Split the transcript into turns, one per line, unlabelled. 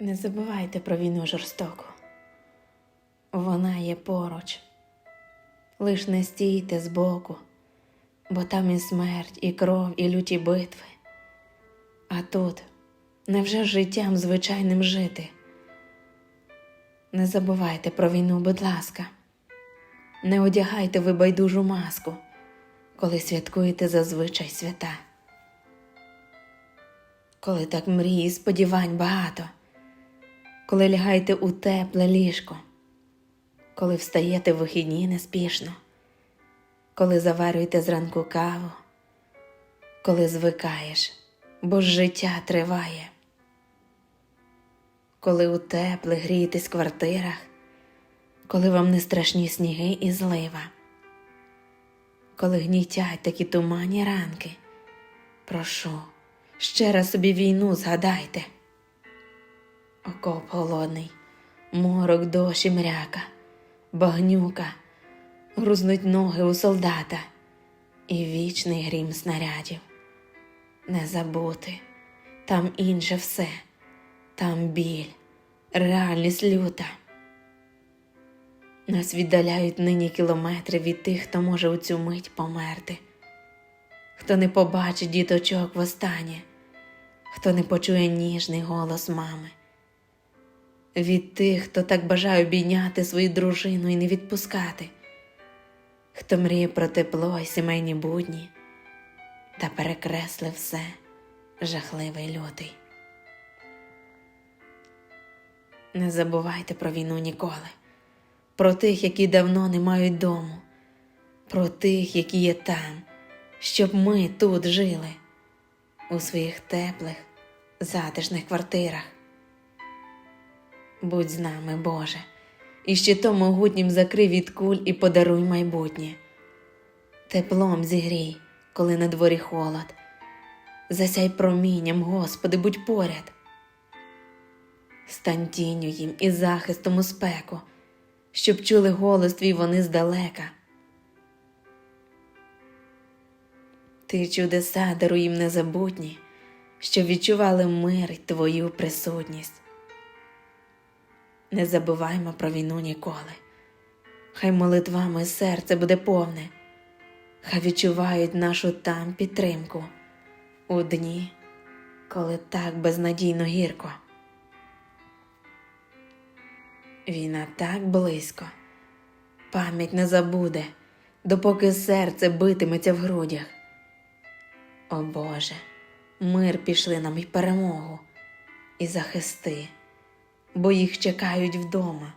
Не забувайте про війну жорстоку. Вона є поруч. Лиш не стійте збоку, бо там і смерть, і кров, і люті битви. А тут невже життям звичайним жити? Не забувайте про війну, будь ласка. Не одягайте ви байдужу маску, коли святкуєте зазвичай свята. Коли так мрії, сподівань багато, коли лягаєте у тепле ліжко, коли встаєте в вихідні неспішно, коли заварюєте зранку каву, коли звикаєш, бо життя триває, коли у теплих грієтесь квартирах, коли вам не страшні сніги і злива, коли гнітять такі туманні ранки, прошу, ще раз собі війну згадайте. Окоп голодний, морок дощ і мряка, багнюка, грузнуть ноги у солдата і вічний грім снарядів. Не забути, там інше все, там біль, реальність люта. Нас віддаляють нині кілометри від тих, хто може у цю мить померти, хто не побачить діточок востаннє, хто не почує ніжний голос мами. Від тих, хто так бажає обійняти свою дружину і не відпускати, хто мріє про тепло і сімейні будні та перекреслив все жахливий лютий. Не забувайте про війну ніколи, про тих, які давно не мають дому, про тих, які є там, щоб ми тут жили, у своїх теплих, затишних квартирах. Будь з нами, Боже, і щитом могутнім закрий від куль і подаруй майбутнє. Теплом зігрій, коли на дворі холод. Засяй промінням, Господи, будь поряд. Стань тінню їм і захистом у спеку, щоб чули голос твій вони здалека. Ти чудеса даруй їм незабутні, щоб відчували мир й твою присутність. Не забуваймо про війну ніколи. Хай молитвами серце буде повне, хай відчувають нашу там підтримку у дні, коли так безнадійно гірко. Війна так близько, пам'ять не забуде, допоки серце битиметься в грудях. О Боже, мир пішли нам і перемогу, і захисти бо їх чекають вдома.